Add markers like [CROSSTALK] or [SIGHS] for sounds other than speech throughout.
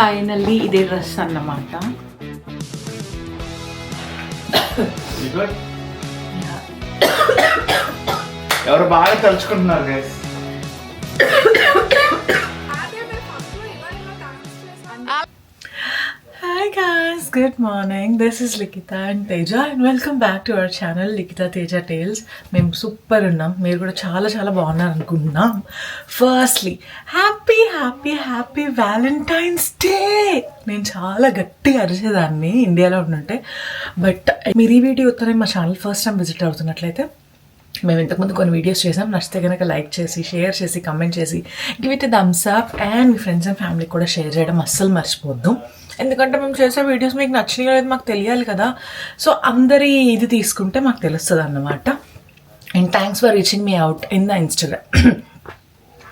Finally ఇదే dress అన్నమాట. ఎవరు బాగా తలుచుకుంటున్నారు guys hi guys good morning this is Likhita and Teja and welcome back to our channel Likhita Teja tales మేము super ఉన్నాం. మీరు కూడా చాలా చాలా బాగున్నారు అనుకుంటున్నాం. Firstly happy happy happy Valentine's day నేను చాలా గట్టిగా అరిచేదాన్ని ఇండియాలో ఉంటుంటే బట్ మీరు ఈ వీడియోతోనే మా ఛానల్ ఫస్ట్ టైం విజిట్ అవుతున్నట్లయితే మేము ఇంతకుముందు కొన్ని వీడియోస్ చేసాం. నచ్చితే కనుక లైక్ చేసి షేర్ చేసి కమెంట్ చేసి give it thumbs up and me friends and ఫ్యామిలీకి కూడా షేర్ చేయడం అస్సలు మర్చిపోద్దు. ఎందుకంటే మేము చేసే వీడియోస్ మీకు నచ్చినాయో లేదు మాకు తెలియాలి కదా. సో అందరి ఇది తీసుకుంటే మాకు తెలుస్తుంది అన్నమాట. అండ్ థ్యాంక్స్ ఫర్ రీచింగ్ మీ అవుట్ ఇన్ ద ఇన్స్టాగ్రామ్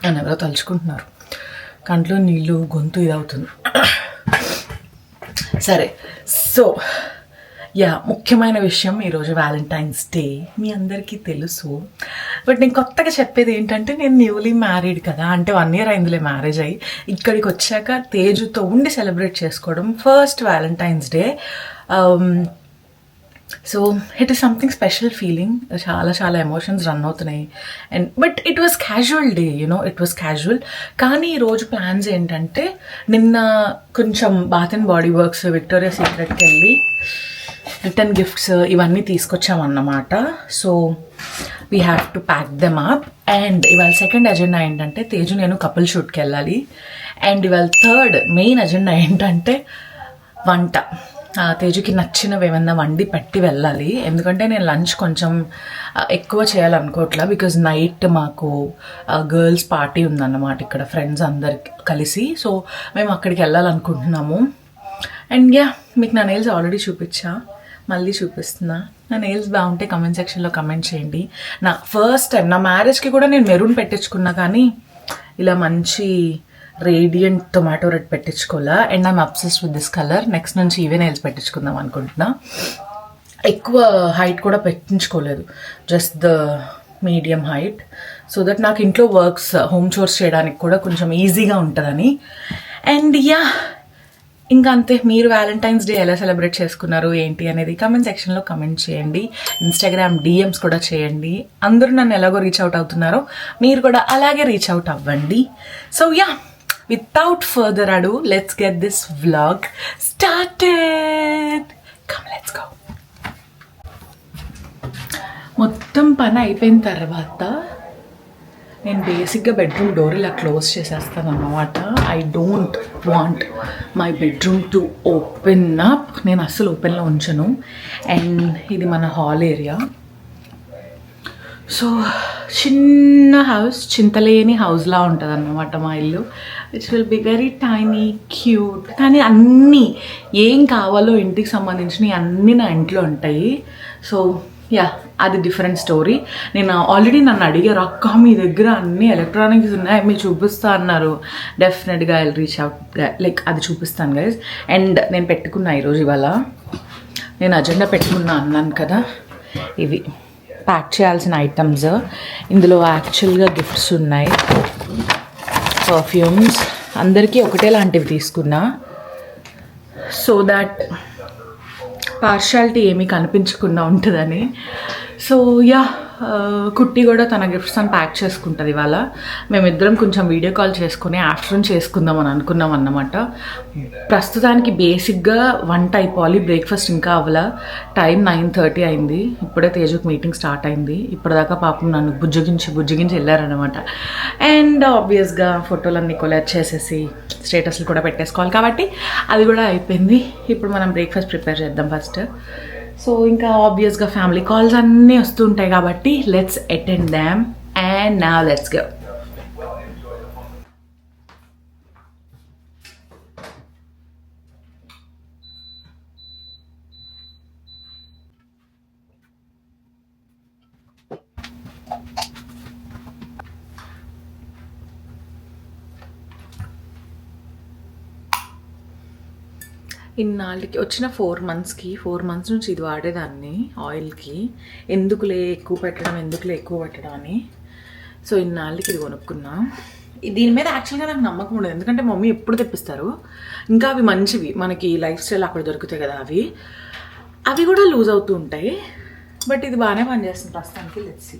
అని ఎవరో తలుచుకుంటున్నారు. కంట్లో నీళ్ళు గొంతు ఇది అవుతుంది [CLEARS THROAT] సరే. సో యా ముఖ్యమైన విషయం ఈరోజు వ్యాలంటైన్స్ డే మీ అందరికీ తెలుసు. బట్ నేను కొత్తగా చెప్పేది ఏంటంటే నేను న్యూలీ మ్యారీడ్ కదా అంటే వన్ ఇయర్ అయిందిలే మ్యారేజ్ అయ్యి. ఇక్కడికి వచ్చాక తేజుతో ఉండి సెలబ్రేట్ చేసుకోవడం first Valentine's Day so it is something special feeling చాలా చాలా ఎమోషన్స్ రన్ అవుతున్నాయి. And but it was casual day you know it was casual కానీ ఈరోజు ప్లాన్స్ ఏంటంటే నిన్న కొంచెం Bath and Body Works Victoria సీక్రెట్కి వెళ్ళి రిటర్న్ గిఫ్ట్స్ ఇవన్నీ తీసుకొచ్చామన్నమాట. So we have to pack them up and ఇవాళ సెకండ్ అజెండా ఏంటంటే తేజు నేను కపుల్ షూట్కి వెళ్ళాలి. అండ్ ఇవాళ థర్డ్ మెయిన్ అజెండా ఏంటంటే వంట. ఆ, తేజుకి నచ్చినవి ఏమన్నా వండి పెట్టి వెళ్ళాలి. ఎందుకంటే నేను లంచ్ కొంచెం ఎక్కువ చేయాలనుకోవట్లా బికాజ్ నైట్ మాకు గర్ల్స్ పార్టీ ఉందన్నమాట ఇక్కడ ఫ్రెండ్స్ అందరికి కలిసి. సో మేము అక్కడికి వెళ్ళాలనుకుంటున్నాము. అండ్ యా మీకు నా నేల్స్ ఆల్రెడీ చూపించా. మళ్ళీ చూపిస్తున్నా. నా నెయిల్స్ బాగుంటే కమెంట్ సెక్షన్లో కమెంట్ చేయండి. నా ఫస్ట్ టైం నా మ్యారేజ్కి కూడా నేను మెరూన్ పెట్టించుకున్నా కానీ ఇలా మంచి radiant tomato red పెట్టించుకోవాలా? And I'm obsessed with this colour next నుంచి ఈవెన్ నెయిల్స్ పెట్టించుకుందాం అనుకుంటున్నా. ఎక్కువ హైట్ కూడా పెట్టించుకోలేదు. Just the medium height so that నాకు ఇంట్లో వర్క్స్ హోమ్ చోర్స్ చేయడానికి కూడా కొంచెం ఈజీగా ఉంటుందని. అండ్ యా ఇంకా అంతే మీరు వ్యాలంటైన్స్ డే ఎలా సెలబ్రేట్ చేసుకున్నారు ఏంటి అనేది కమెంట్ సెక్షన్లో కమెంట్ చేయండి. ఇన్స్టాగ్రామ్ డిఎమ్స్ కూడా చేయండి. అందరూ నన్ను ఎలాగో రీచ్ అవుట్ అవుతున్నారో మీరు కూడా అలాగే రీచ్ అవుట్ అవ్వండి. So yeah without further ado let's get this vlog started come let's go మొత్తం పని అయిపోయిన తర్వాత నేను బేసిక్గా బెడ్రూమ్ డోర్ ఇలా క్లోజ్ చేసేస్తాను అన్నమాట. I don't want my bedroom to open up నేను అస్సలు ఓపెన్లో ఉంచను. అండ్ ఇది మన హాల్ ఏరియా సో చిన్న హౌస్ చింతలేని హౌస్లా ఉంటుంది అన్నమాట మా ఇల్లు. It's will be very tiny cute కానీ అన్నీ ఏం కావాలో ఇంటికి సంబంధించినవి అన్నీ నా ఇంట్లో ఉంటాయి. సో యా అది డిఫరెంట్ స్టోరీ నేను ఆల్రెడీ నన్ను అడిగారు అక్క మీ దగ్గర అన్ని ఎలక్ట్రానిక్స్ ఉన్నాయి మీరు చూపిస్తా అన్నారు. డెఫినెట్గా ఐ రీచ్ అవుట్ లైక్ అది చూపిస్తాను గైజ్ అండ్ నేను పెట్టుకున్నా ఈరోజు ఇవాళ. నేను అజెండా పెట్టుకున్నా అన్నాను కదా ఇవి ప్యాక్ చేయాల్సిన ఐటమ్స్ ఇందులో యాక్చువల్గా గిఫ్ట్స్ ఉన్నాయి పర్ఫ్యూమ్స్ అందరికీ ఒకటే లాంటివి తీసుకున్నా. సో దాట్ పార్షాలిటీ ఏమీ కనిపించకుండా ఉంటుందని. సో యా కుట్టి కూడా తన గిఫ్ట్స్ అని ప్యాక్ చేసుకుంటుంది ఇవాళ. మేమిద్దరం కొంచెం వీడియో కాల్ చేసుకుని ఆఫ్టర్నూన్ చేసుకుందాం అని అనుకున్నాం అన్నమాట. ప్రస్తుతానికి బేసిక్గా వంట అయిపోవాలి బ్రేక్ఫాస్ట్ ఇంకా అవ్వాల. టైం నైన్ థర్టీ అయింది. ఇప్పుడే తేజుకి మీటింగ్ స్టార్ట్ అయింది. ఇప్పటిదాకా పాపం నన్ను బుజ్జగించి బుజ్జగించి వెళ్ళారనమాట అండ్ ఆబ్వియస్గా ఫోటోలన్నీ కొలెక్ట్ చేసేసి స్టేటస్లు కూడా పెట్టేసుకోవాలి. కాబట్టి అది కూడా అయిపోయింది. ఇప్పుడు మనం బ్రేక్ఫాస్ట్ ప్రిపేర్ చేద్దాం ఫస్ట్ సో ఇంకా ఆబ్వియస్గా ఫ్యామిలీ కాల్స్ అన్నీ వస్తుంటాయి కాబట్టి లెట్స్ అటెండ్ దామ్ అండ్ నా లెట్స్ గో ఇన్నాళ్ళకి వచ్చిన ఫోర్ మంత్స్కి ఫోర్ మంత్స్ నుంచి ఇది వాడేదాన్ని ఆయిల్కి ఎందుకులే ఎక్కువ పెట్టడం ఎందుకులే ఎక్కువ పెట్టడం అని. సో ఇన్నాళ్ళకి ఇది కొనుక్కున్నా. దీని మీద యాక్చువల్గా నాకు నమ్మకం ఉండదు. ఎందుకంటే మమ్మీ ఎప్పుడు తెప్పిస్తారు. ఇంకా అవి మంచివి. మనకి లైఫ్ స్టైల్ అక్కడ దొరుకుతాయి కదా అవి. అవి కూడా లూజ్ అవుతూ ఉంటాయి. బట్ ఇది బాగానే పనిచేస్తుంది ప్రస్తుతానికి. లెట్సి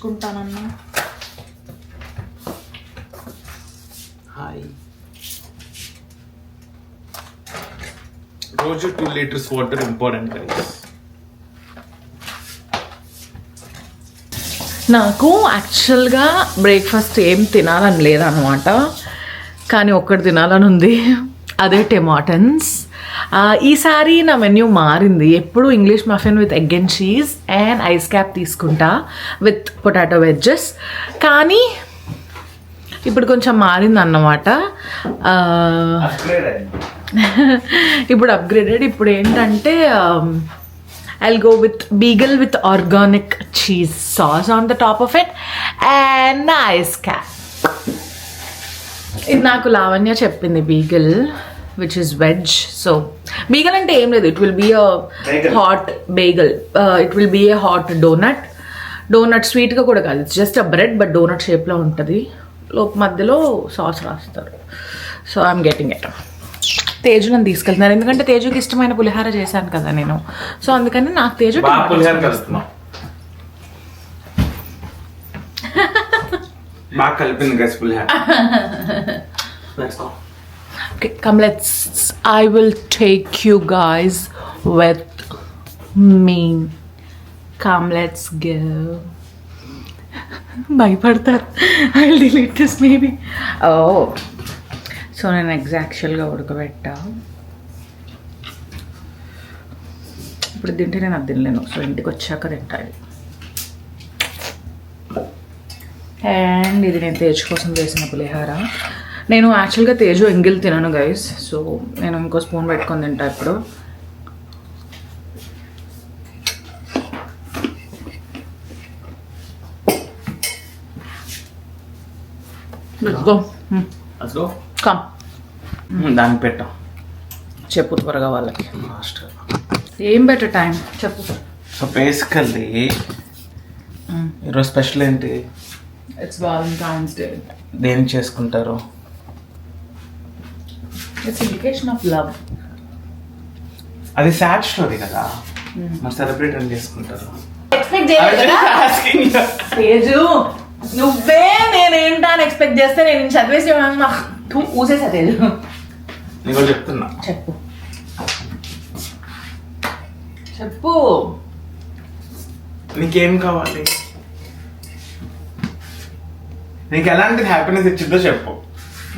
పెంచుకుంటానన్నా హాయ్. రోజు two litres water important guys నాకు యాక్చువల్గా బ్రేక్ఫాస్ట్ ఏం తినాలని లేదనమాట కానీ ఒక్కటి తినాలని ఉంది. అదే టెమాటన్స్. ఈసారి నా మెన్యూ మారింది. ఎప్పుడు English muffin with egg and cheese and ice cap తీసుకుంటా విత్ పొటాటో వెజ్జెస్ కానీ ఇప్పుడు కొంచెం మారింది అన్నమాట [LAUGHS] ఇప్పుడు అప్గ్రేడెడ్ ఇప్పుడు ఏంటంటే I go with bagel with organic cheese sauce on the top of it and ice cap ఇది నాకు లావణ్య చెప్పింది bagel which is veg so bagel అంటే ఏం లేదు. It will be a Bagel. Hot bagel it will be a hot donut donut స్వీట్గా కూడా కాదు. It's just a bread but donut షేప్లో ఉంటుంది. లోపు మధ్యలో సాస్ రాస్తారు. So I'm getting it Teju నన్ను తీసుకెళ్తున్నారు. ఎందుకంటే తేజుకి ఇష్టమైన పులిహార చేశాను కదా నేను. సో అందుకని నాకు తేజు బాగా కలిపింది guys pulihora. [LAUGHS] Okay, come let's. I will take you guys with me. Come, let's go. [LAUGHS] భయపడతారు I delete this maybe oh so నేను ఎగ్జాక్చువల్గా ఉడకబెట్టా ఇప్పుడు తింటే నేను అది తినలేను సో ఇంటికి వచ్చాక తింటాను అండ్ ఇది నేను తేజ్ కోసం చేసిన పులిహార నేను యాక్చువల్గా తేజు ఎంగిల్ తినను గైస్ సో నేను ఇంకో స్పూన్ పెట్టుకొని తింటా ఇప్పుడు. Go. కమ్ Hmm, దానికి పెట్టాం. చెప్పు త్వరగా వాళ్ళకి. ఏం బెటర్ టైం? చెప్పు. సో బేసికల్లీ ఈరోజు స్పెషల్ ఏంటి? ఇట్స్ వాలంటైన్స్ డే దేని చేసుకుంటారు? ఇట్స్ ఇండికేషన్ ఆఫ్ లవ్ అది సాడ్ స్టోరీ కదా. మరి సెలబ్రేట్ అని చేసుకుంటారు? Expect [LAUGHS] you. తేజు నువ్వే నేనేంటా అని ఎక్స్పెక్ట్ చేస్తే నేను చదివేసి ఊసేసా తేజు. ఒకటి చెప్తున్నా. చెప్పు. చెప్పు. నీకేం కావాలి? నీకు ఎలాంటి హ్యాపీనెస్ ఇచ్చిందో చెప్పు.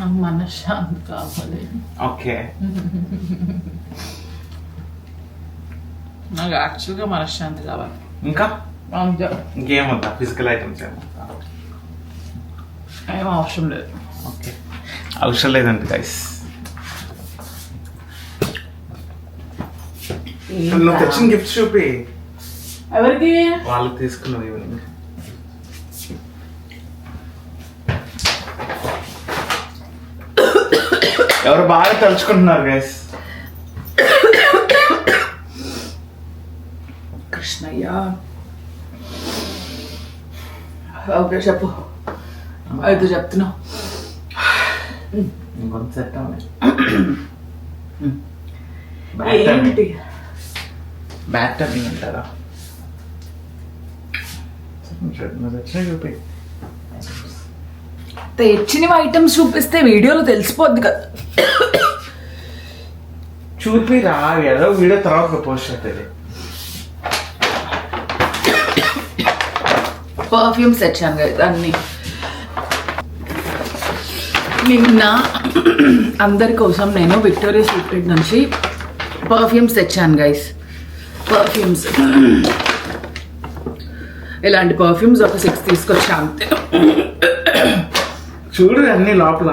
నాకు మనశ్శాంతి కావాలి ఓకే నాకు యాక్చువల్గా మనశ్శాంతి కావాలి ఇంకా ఇంకేం వద్దా ఫిజికల్ ఐటమ్స్ ఏమో ఏం అవసరం లేదు ఓకే అవసరం లేదండి గైస్ నువ్వు తెచ్చిన గిఫ్ట్స్ చూపి ఎవరికి వాళ్ళకి తీసుకున్నావు ఈవినింగ్ ఎవరు బాగా తలుచుకుంటున్నారు గైస్ కృష్ణయ్య. ఓకే చెప్పు. అయితే చెప్తున్నావు ఏంటి? బ్యాట్ టర్నింగ్ అంటారా? తెచ్చినవి ఐటమ్స్ చూపిస్తే వీడియోలో తెలిసిపోద్ది కదా. చూపి రా ఏదో వీడియో తర్వాత పోస్ట్ అవుతుంది పర్ఫ్యూమ్స్ తెచ్చాను కదా అన్ని. నిన్న అందరి కోసం నేను విక్టోరియా సీక్రెట్ నుంచి పర్ఫ్యూమ్స్ తెచ్చాను గైస్ పర్ఫ్యూమ్స్ ఇలాంటి పర్ఫ్యూమ్స్ ఒక సిక్స్ తీసుకొచ్చా అంతే చూడు అన్ని లోపల.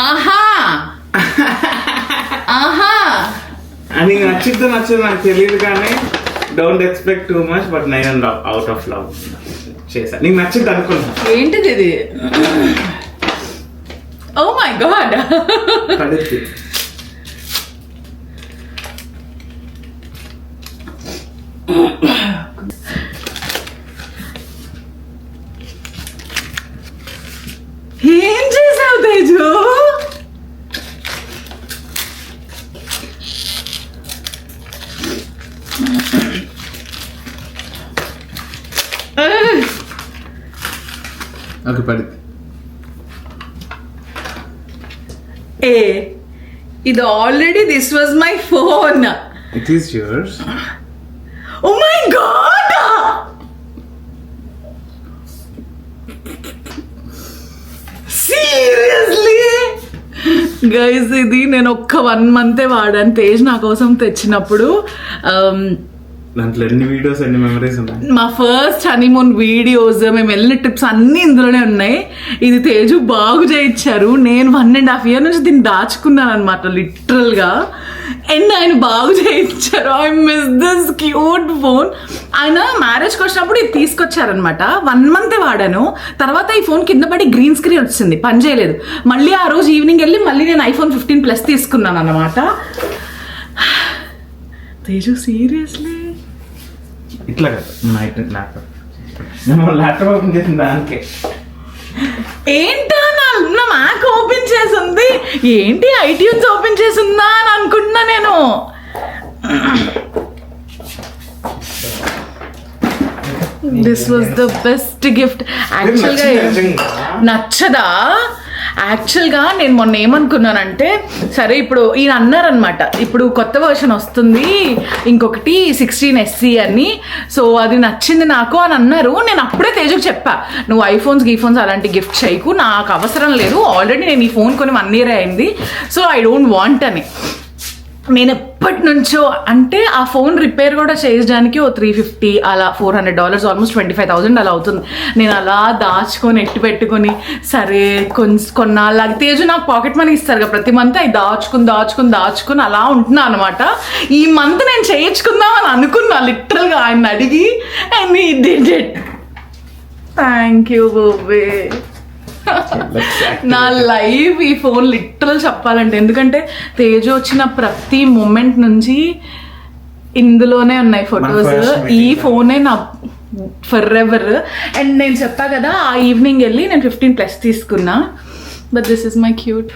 ఆహా ఆహా అని నచ్చిద్దో నచ్చదో నాకు తెలియదు కానీ don't expect too much but నేను లవ్ అవుట్ ఆఫ్ లవ్ చేశా. నీకు నచ్చిద్ది అనుకున్నా ఏంటిది ఇది? ఓ మై గాడ్ పడుద్ది ఏం చేసావు తేజు ఓకే పడుద్ది ఏ ఇది already this was my phone it is yours oh my god seriously guys ఇది నేను ఒక్క వన్ మంతే వాడాను. తేజ్ నా కోసం తెచ్చినప్పుడు um, దాంట్లో ఎన్ని వీడియోస్ ఎన్ని మెమరీస్ ఉన్నాయి? మా ఫస్ట్ హనీమూన్ వీడియోస్ మేము వెళ్ళిన ట్రిప్స్ అన్నీ ఇందులోనే ఉన్నాయి. ఇది తేజు బాగు చేయించారు. నేను వన్ అండ్ హాఫ్ ఇయర్ నుంచి దీన్ని దాచుకున్నాను అనమాట లిటరల్గా అండ్ ఆయన బాగు చేయించారు. I miss this cute phone ఆయన మ్యారేజ్కి వచ్చినప్పుడు ఇది తీసుకొచ్చారనమాట వన్ మంత్ వాడాను. తర్వాత ఈ ఫోన్ కింద పడి గ్రీన్ స్క్రీన్ వచ్చింది. పని చేయలేదు. మళ్ళీ ఆ రోజు ఈవినింగ్ వెళ్ళి మళ్ళీ నేను ఐఫోన్ ఫిఫ్టీన్ ప్లస్ తీసుకున్నాను అనమాట [SIGHS] తేజు సీరియస్లీ ఇట్లా కదా నైట్ ల్యాప్టాప్. నేను ల్యాప్టాప్ ఓపెన్ చేసిన దానికే. ఏంటా నా మ్యాక్ ఓపెన్ చేసి ఉంది ఏంటి ఐట్యూన్స్ ఓపెన్ చేసి ఉందా అని అనుకుంటున్నా నేను? This was the best gift యాక్చువల్గా? నచ్చదా? యాక్చువల్గా నేను మొన్న ఏమనుకున్నానంటే సరే ఇప్పుడు ఈయన అన్నారనమాట ఇప్పుడు కొత్త వర్షన్ వస్తుంది ఇంకొకటి సిక్స్టీన్ ఎస్సీ అని. సో అది నచ్చింది నాకు అని అన్నారు. నేను అప్పుడే తేజకు చెప్పా నువ్వు ఐఫోన్స్ గీఫోన్స్ అలాంటి గిఫ్ట్ చేయకు. నాకు అవసరం లేదు. ఆల్రెడీ నేను ఈ ఫోన్ కొని వన్ ఇయర్ అయింది. సో ఐ డోంట్ వాంట్ అని. నేను ఎప్పటి నుంచో అంటే ఆ ఫోన్ రిపేర్ కూడా చేయడానికి ఓ త్రీ ఫిఫ్టీ అలా four hundred dollars almost twenty five thousand అలా అవుతుంది. నేను అలా దాచుకొని ఎట్టి పెట్టుకొని సరే కొంచెం కొన్నాళ్ళకి తేజు నాకు పాకెట్ మనీ ఇస్తారు కదా ప్రతి మంత్ అవి దాచుకుని దాచుకుని దాచుకుని అలా ఉంటున్నా అనమాట ఈ మంత్ నేను చేయించుకుందాం అని అనుకున్నా లిటరల్గా ఆయన అడిగి and he did it thank you Bobde నా లైఫ్ ఈ ఫోన్ లిటరల్ చెప్పాలంటే. ఎందుకంటే తేజు వచ్చిన ప్రతి మూమెంట్ నుంచి ఇందులోనే ఉన్నాయి ఫొటోస్ ఈ. ఫోనే నా ఫర్ ఎవర్ అండ్ నేను చెప్పా కదా ఆ ఈవినింగ్ వెళ్ళి నేను ఫిఫ్టీన్ ప్లస్ తీసుకున్నా. But this is my cute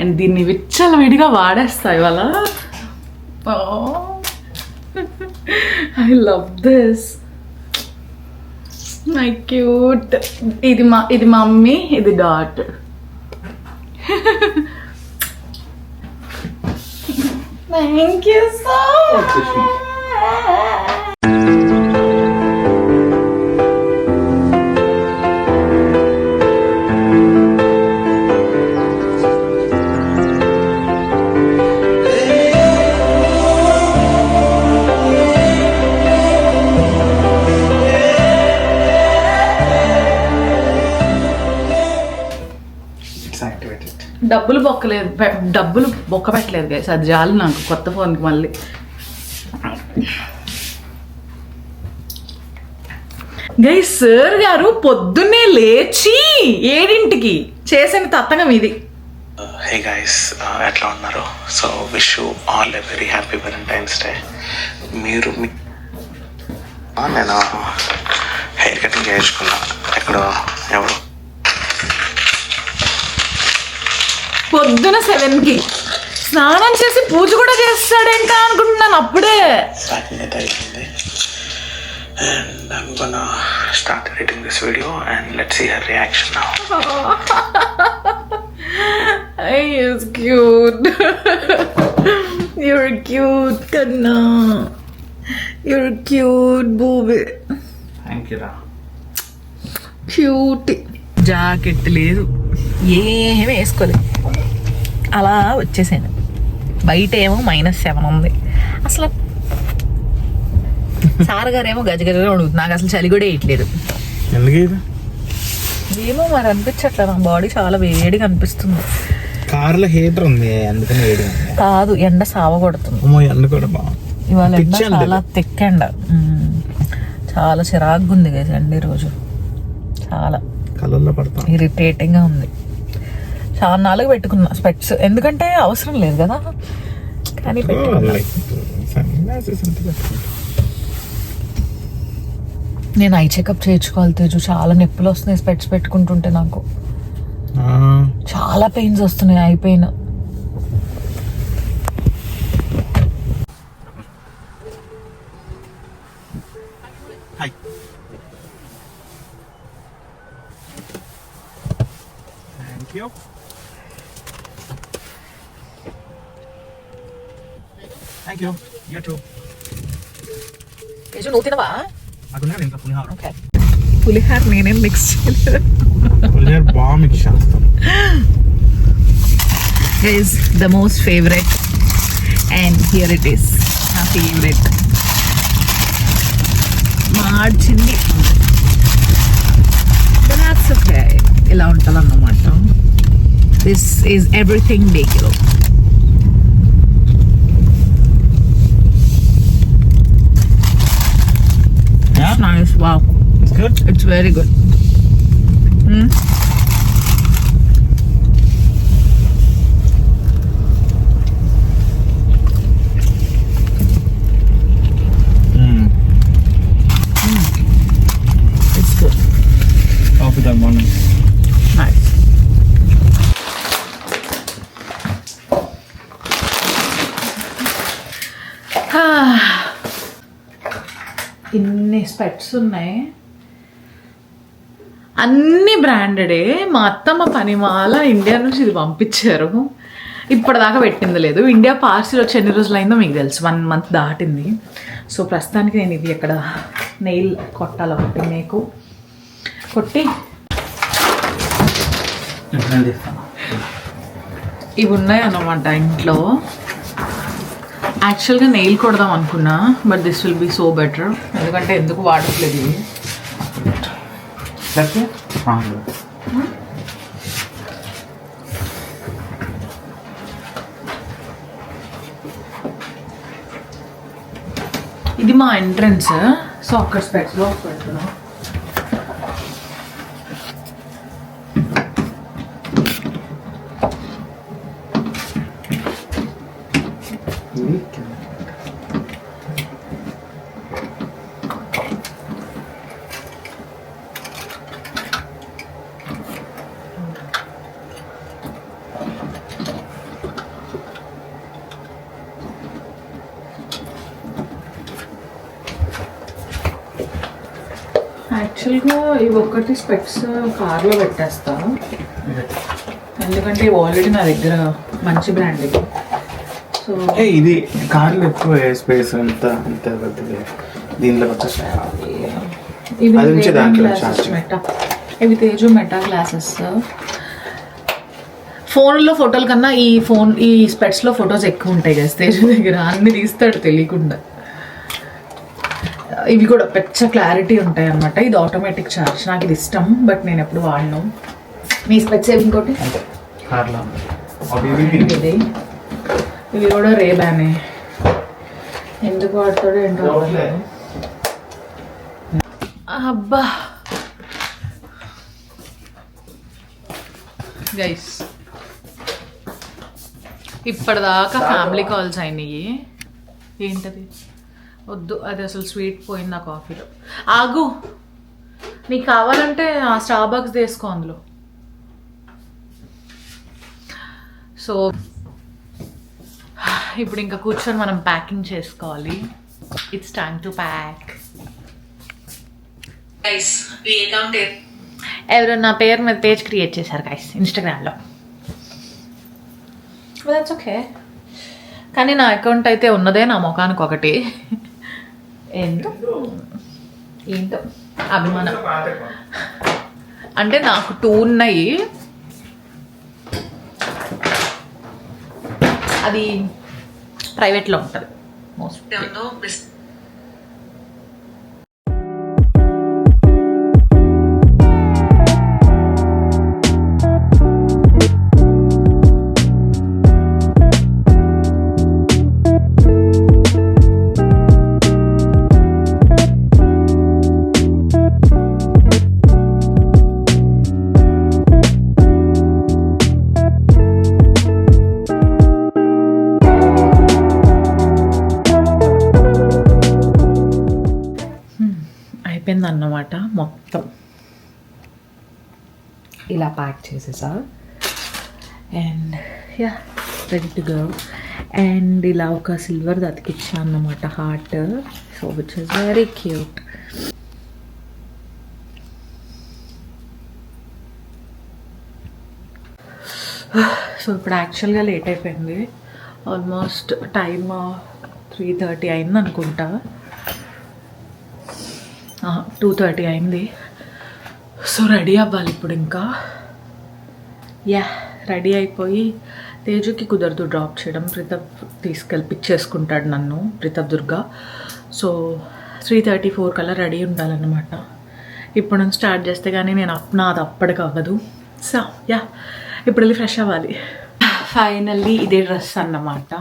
and దీన్ని విచ్చల విడిగా వాడేస్తా ఇవాళ. I love this my cute ఇది మా ఇది మమ్మీ ఇది dad thank you so it's డబ్బులు బొక్కలేదు డబ్బులు బొక్క పెట్టలేదు గైస్ అది చాలు నాకు కొత్త ఫోన్కి మళ్ళీ. గైస్ సార్ గారు పొద్దున్నే లేచి ఏడింటికి చేసిన తత్తగం ఇది. Uh, హే గైస్ uh, ఎట్లా ఉన్నారు? So wish you all a very happy Valentine's Day మీరు మీ- నేను? హెయిర్ కటింగ్ చేయించుకున్నా ఎక్కడో ఎవరు పొద్దున సెవెన్కి స్నానం చేసి పూజ కూడా చేస్తాడేంటా అనుకుంటున్నాను అప్పుడే. జాకెట్ [LAUGHS] [LAUGHS] లేదు. ఏమీ వేసుకోలేదు. అలా వచ్చేసాను. బయట ఏమో మైనస్ సెవెన్ ఉంది. అసలు సార్ గారేమో గజగజగా అడుగుతుంది నాకు అసలు చలి కూడా వేయట్లేదు. ఏమో మరి అనిపించట్లేదు. నా బాడీ చాలా వేడిగా అనిపిస్తుంది. కార్లో హీటర్ ఉంది. అందుకని వేడి కాదు ఎండ సావ కొడుతుంది. ఎండ కూడా ఇవాళ ఎండ ఎండ చాలా తిక్కెండ. మ్మ్. చాలా చిరాగ్గా ఉంది కదా ఎండ ఈరోజు చాలా. కలర్లో పడతాం. ఇరిటేటింగ్గా ఉంది. చాలా నాలుగు పెట్టుకున్నా స్పెట్స్ ఎందుకంటే అవసరం లేదు కదా. కానీ నేను ఐ చెకప్ చేయించుకోవాలి తేజు. చాలా నొప్పులు వస్తున్నాయి స్పెట్స్ పెట్టుకుంటుంటే నాకు. చాలా పెయిన్స్ వస్తున్నాయి I pain thank you thank you you too Teju నువ్వు తినవా అక్కడ ఇంకా పులిహార ఓకే పులిహార నేనేం మిక్స్ చేయలేదు పులిహార బాగా మిక్స్ చేస్తాం is the most favorite. And here it is. నా ఫేవరెట్ మార్చింది that's okay. ఇలా ఉంటుంది అన్నమాట దిస్ ఈజ్ ఎవ్రీథింగ్ డేకిలో Nice. Wow. It's good. It's very good. Mm. స్పెట్స్ ఉన్నాయి. అన్ని బ్రాండెడే మా అత్తమ్మ పనిమాల ఇండియా నుంచి ఇది పంపించారు. ఇప్పటిదాకా పెట్టింది లేదు. ఇండియా పార్సిల్ వచ్చి ఎన్ని రోజులు అయిందో మీకు తెలుసు. వన్ మంత్ దాటింది. సో ప్రస్తుతానికి నేను ఇది ఇక్కడ నెయిల్ కొట్టాలి ఒకటి మీకు. కొట్టి ఇవి ఉన్నాయి అన్నమాట ఇంట్లో. యాక్చువల్గా నెయిల్ కొడదాం అనుకున్నా but this will be so better ఎందుకంటే ఎందుకు వాడట్లేదు ఇవి. ఇది మా ఎంట్రన్స్ సో అక్కడ స్పెట్స్లో పెడుతున్నాం యాక్చువల్గా ఇవి ఒక్కటి స్పెట్స్ కార్లో పెట్టేస్తా ఎందుకంటే ఇవి ఆల్రెడీ నా దగ్గర మంచి బ్రాండ్ ఇది. సో ఇది కార్లు ఎక్కువ స్పేస్ అంత అంత పెద్దది దీనిలో ఇవి తేజు మెటా గ్లాసెస్ ఫోన్లో ఫోటోల కన్నా ఈ ఫోన్ ఈ స్పెట్స్లో ఫొటోస్ ఎక్కువ ఉంటాయి కదా తేజు దగ్గర. అన్ని తీస్తాడు తెలియకుండా. ఇవి కూడా పెద్ద క్లారిటీ ఉంటాయి అన్నమాట. ఇది ఆటోమేటిక్ చార్జ్ నాకు ఇది ఇష్టం బట్ నేను ఎప్పుడు వాడను. మీ స్పెట్స్ ఏవి ఇంకోటి ఇది ఇవి కూడా రేబానే. ఎందుకు వాడతాడో ఏంటో. అబ్బా. గైస్ ఇప్పటిదాకా ఫ్యామిలీ కాల్స్ అయినాయి. ఏంటది? వద్దు అది అసలు స్వీట్ పోయింది ఆ కాఫీలో ఆగు. నీకు కావాలంటే ఆ స్టార్బక్స్ తీసుకో అందులో. సో ఇప్పుడు ఇంకా కూర్చొని మనం ప్యాకింగ్ చేసుకోవాలి. ఇట్స్ టైమ్ టు ప్యాక్ ఎవరు నా పేరు మీద పేజ్ క్రియేట్ చేశారు గైస్ ఇన్స్టాగ్రామ్లో దట్స్ ఓకే కానీ నా అకౌంట్ అయితే ఉన్నదే నా ముఖానికి ఒకటి. ఏంటో? ఏంటో? అభిమానం. అంటే నాకు టూ ఉన్నాయి. అది ప్రైవేట్లో ఉంటుంది. మోస్ట్ ప్యాక్ చేసేసా and yeah ready to go and ఇలా ఒక సిల్వర్ అతికిచ్చా అన్నమాట heart so which is very cute so ఇప్పుడు యాక్చువల్గా లేట్ అయిపోయింది. ఆల్మోస్ట్ టైమ్ త్రీ థర్టీ అయింది అనుకుంటా. టూ థర్టీ అయింది. సో రెడీ అవ్వాలి ఇప్పుడు ఇంకా. యా రెడీ అయిపోయి తేజుకి కుదరదు డ్రాప్ చేయడం. ప్రితప్ తీసుకెళ్ళి పిక్ చేసుకుంటాడు నన్ను ప్రితప్ Durga. So three thirty four కల్లా రెడీ ఉండాలన్నమాట. ఇప్పుడు నుంచి స్టార్ట్ చేస్తే కానీ నేను అప్ నాది అప్పటికి అవ్వదు సో యా ఇప్పుడు వెళ్ళి ఫ్రెష్ అవ్వాలి. ఫైనల్లీ ఇదే డ్రెస్ అన్నమాట.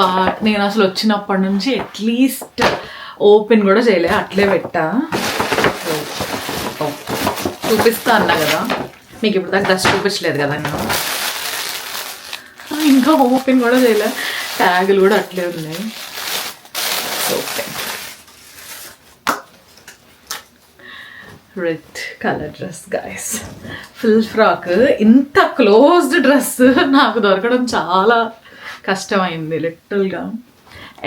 బా నేను అసలు వచ్చినప్పటి నుంచి అట్లీస్ట్ ఓపెన్ కూడా చేయలే అట్లే పెట్టా. చూపిస్తా అన్నా కదా మీకు ఇప్పుడు దాకా డ్రెస్ చూపించలేదు కదా నేను. ఇంకా ఓపెన్ కూడా చేయలే. ట్యాగులు కూడా అట్లే ఉన్నాయి. Okay red colour dress guys full frock ఇంత క్లోజ్డ్ డ్రెస్ నాకు దొరకడం చాలా కష్టమైంది లిటరల్గా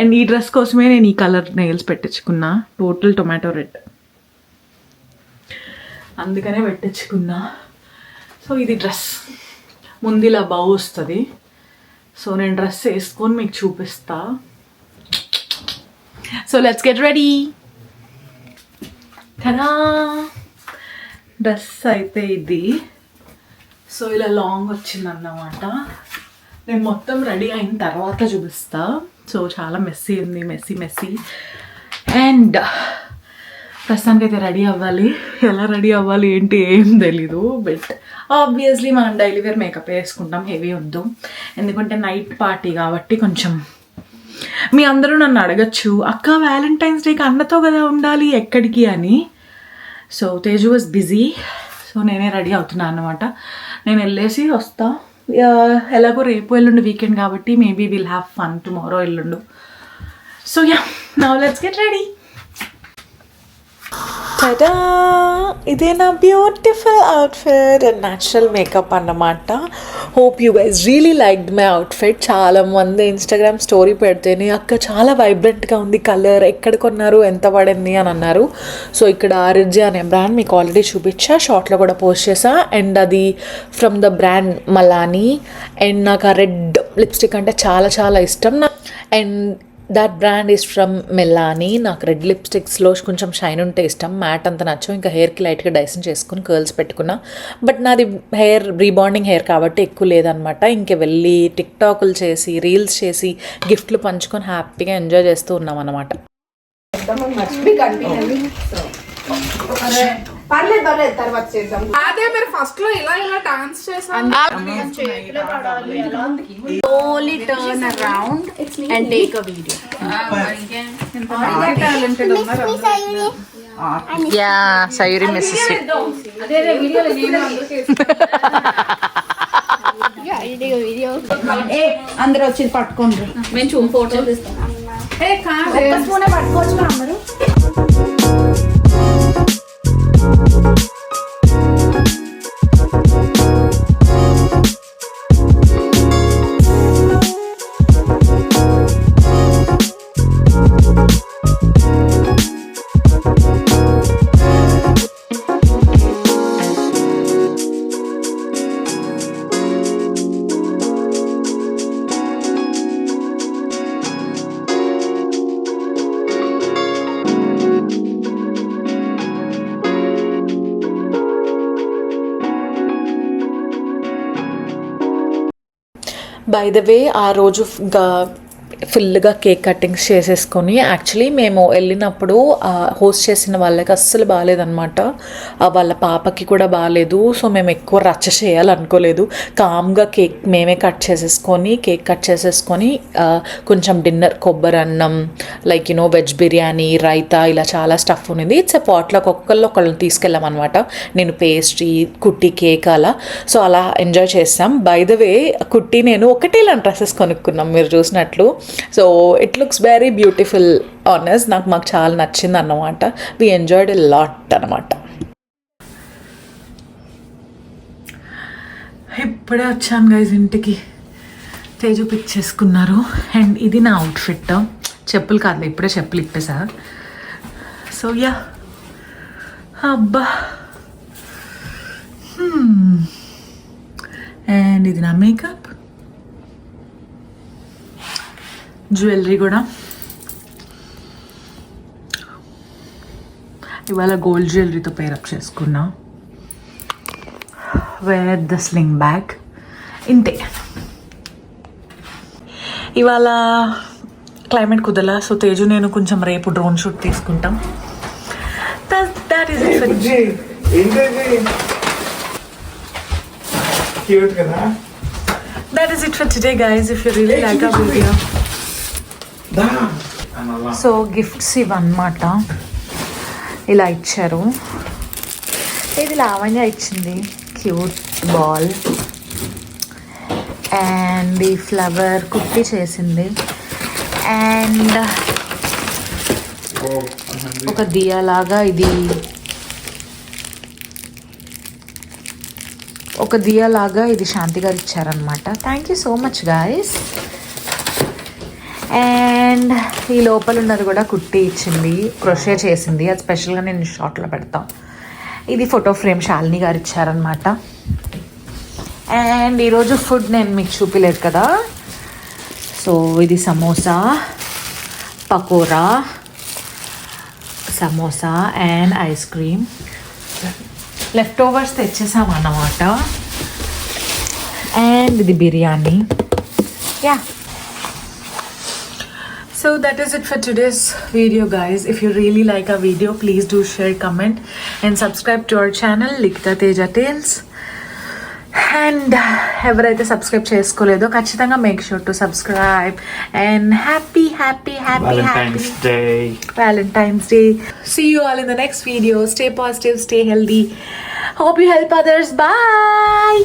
అండ్ ఈ డ్రెస్ కోసమే నేను ఈ కలర్ నెయిల్స్ పెట్టించుకున్నా. టోటల్ టొమాటో రెడ్ అందుకనే పెట్టించుకున్నా. సో ఇది డ్రెస్. ముందు ఇలా బౌ వస్తుంది. సో నేను డ్రెస్ వేసుకొని మీకు చూపిస్తా. సో లెట్స్ గెట్ రెడీ కదా డ్రెస్ అయితే ఇది. సో ఇలా లాంగ్ వచ్చింది అన్నమాట నేను మొత్తం రెడీ అయిన తర్వాత చూపిస్తా. సో చాలా మెస్సీ ఉంది. మెస్సీ మెస్సీ అండ్ ప్రస్తుతానికి అయితే రెడీ అవ్వాలి. ఎలా రెడీ అవ్వాలి ఏంటి ఏం తెలీదు బట్ ఆబ్వియస్లీ మనం డైలీ వేర్ మేకప్ వేసుకుంటాం హెవీ వద్దు. ఎందుకంటే నైట్ పార్టీ కాబట్టి కొంచెం మీ అందరూ నన్ను అడగచ్చు అక్క వ్యాలంటైన్స్ డేకి అన్నతో కదా ఉండాలి ఎక్కడికి? అని. So Teju was busy so నేనే రెడీ అవుతున్నాను అనమాట నేను వెళ్ళేసి వస్తా. ఎలాగో రేపు ఎల్లుండి వీకెండ్ కాబట్టి maybe will have fun tomorrow ఎల్లుండు. So yeah now let's get ready tada ఇదే నా beautiful outfit and natural makeup అన్నమాట. Hope you guys really liked my outfit చాలా మంది ఇన్స్టాగ్రామ్ స్టోరీ పెడితేనే అక్క చాలా వైబ్రెంట్గా ఉంది కలర్ ఎక్కడ కొన్నారు? ఎంత పడింది? అని అన్నారు. సో ఇక్కడ ఆరిజి అనే బ్రాండ్ మీకు ఆల్రెడీ చూపించా. షార్ట్లో కూడా పోస్ట్ చేసా. అండ్ అది from the brand Malani and నాకు ఆ రెడ్ లిప్స్టిక్ అంటే చాలా చాలా ఇష్టం. నా and that brand is from Mellani నాకు రెడ్ లిప్స్టిక్స్లో కొంచెం షైన్ ఉంటే ఇష్టం. మ్యాట్ అంత నచ్చం ఇంకా హెయిర్కి లైట్గా డైసన్ చేసుకుని కర్ల్స్ పెట్టుకున్నా. బట్ నాది హెయిర్ రీబాండింగ్ హెయిర్ కాబట్టి ఎక్కువ లేదనమాట. ఇంక వెళ్ళి టిక్ టాకులు చేసి రీల్స్ చేసి గిఫ్ట్లు పంచుకొని హ్యాపీగా ఎంజాయ్ చేస్తూ ఉన్నాం అనమాట పర్లేదు పర్లేదు తర్వాత చేద్దాం. అదే మీరు ఫస్ట్లో ఇలా ఇలా డాన్స్ చేసాను turn around and take a video yeah సైరి మెస్సెస్ ఏ అందరూ వచ్చి పట్టుకోండి. మేము చూ ఫోటో ఒక్క స్పూనే పట్టుకోవచ్చు అందరూ? బై ద వే ఆ రోజు గా ఫుల్గా కేక్ కటింగ్స్ చేసేసుకొని యాక్చువల్లీ మేము వెళ్ళినప్పుడు హోస్ట్ చేసిన వాళ్ళకి అస్సలు బాగాలేదనమాట వాళ్ళ పాపకి కూడా బాగాలేదు. సో మేము ఎక్కువ రచ్చ చేయాలనుకోలేదు. కామ్గా కేక్ మేమే కట్ చేసేసుకొని కేక్ కట్ చేసేసుకొని కొంచెం డిన్నర్ కొబ్బరి అన్నం like you know veg biryani raita ఇలా చాలా స్టఫ్ ఉంది ఇట్స్ పాట్లకు. ఒక్కళ్ళు ఒకళ్ళని తీసుకెళ్ళామన్నమాట. నేను పేస్ట్రీ కుట్టి కేక్ అలా. సో అలా ఎంజాయ్ చేసాం. బై ద వే కుట్టి నేను ఒకటే ఇలాంటి డ్రెస్సెస్ కొనుక్కున్నాం. మీరు చూసినట్లు. So it looks very beautiful honours నాకు మాకు చాలా నచ్చింది అన్నమాట. వి ఎంజాయ్డ్ ఎ లాట్ అనమాట ఇప్పుడే వచ్చాను గైజ్ ఇంటికి. తేజు పిక్ చేసుకున్నారు అండ్ ఇది నా అవుట్ఫిట్ చెప్పులు కాదు ఇప్పుడే చెప్పులు ఇప్పేసా. సో యా అబ్బా. Hmm. అండ్ ఇది నా మేకప్ జ్యువెలరీ కూడా. ఇవాళ గోల్డ్ జ్యువెలరీతో పేరప్ చేసుకున్నా. వేర్ ద స్లింగ్ బ్యాగ్ ఇంతే. ఇవాళ క్లైమేట్ కుదలా సో తేజు నేను కొంచెం రేపు డ్రోన్ షూట్ తీసుకుంటాం. That is that is it for today guys if you really like a video so gifts ఇవన్నమాట ఇలా ఇచ్చారు. ఇది లావణ్య ఇచ్చింది. Cute ball. అండ్ ఈ ఫ్లవర్ కుట్టి చేసింది. అండ్ ఒక దియా లాగా ఇది. ఒక దియా లాగా ఇది శాంతి గారు ఇచ్చారనమాట thank you so much guys and and ఈ లోపల ఉన్నది కూడా కుట్టి ఇచ్చింది క్రొషే చేసింది. అది స్పెషల్గా నేను షార్ట్లో పెడతాం. ఇది ఫోటో ఫ్రేమ్ శాలిని గారు ఇచ్చారనమాట అండ్ ఈరోజు ఫుడ్ నేను మీకు చూపిలేదు కదా. సో ఇది samosa pakora samosa and ice cream leftovers తెచ్చేసాం అన్నమాట అండ్ ఇది biryani. Yeah So that is it for today's video guys. If you really like our video, please do share, comment and subscribe to our channel Likita Teja Tales. And ఎవరైతే subscribe చేసుకోలేదో ఖచ్చితంగా make sure to subscribe and happy happy happy happy Valentine's Day. Valentine's Day. See you all in the next video. Stay positive, stay healthy. Hope you help others. Bye.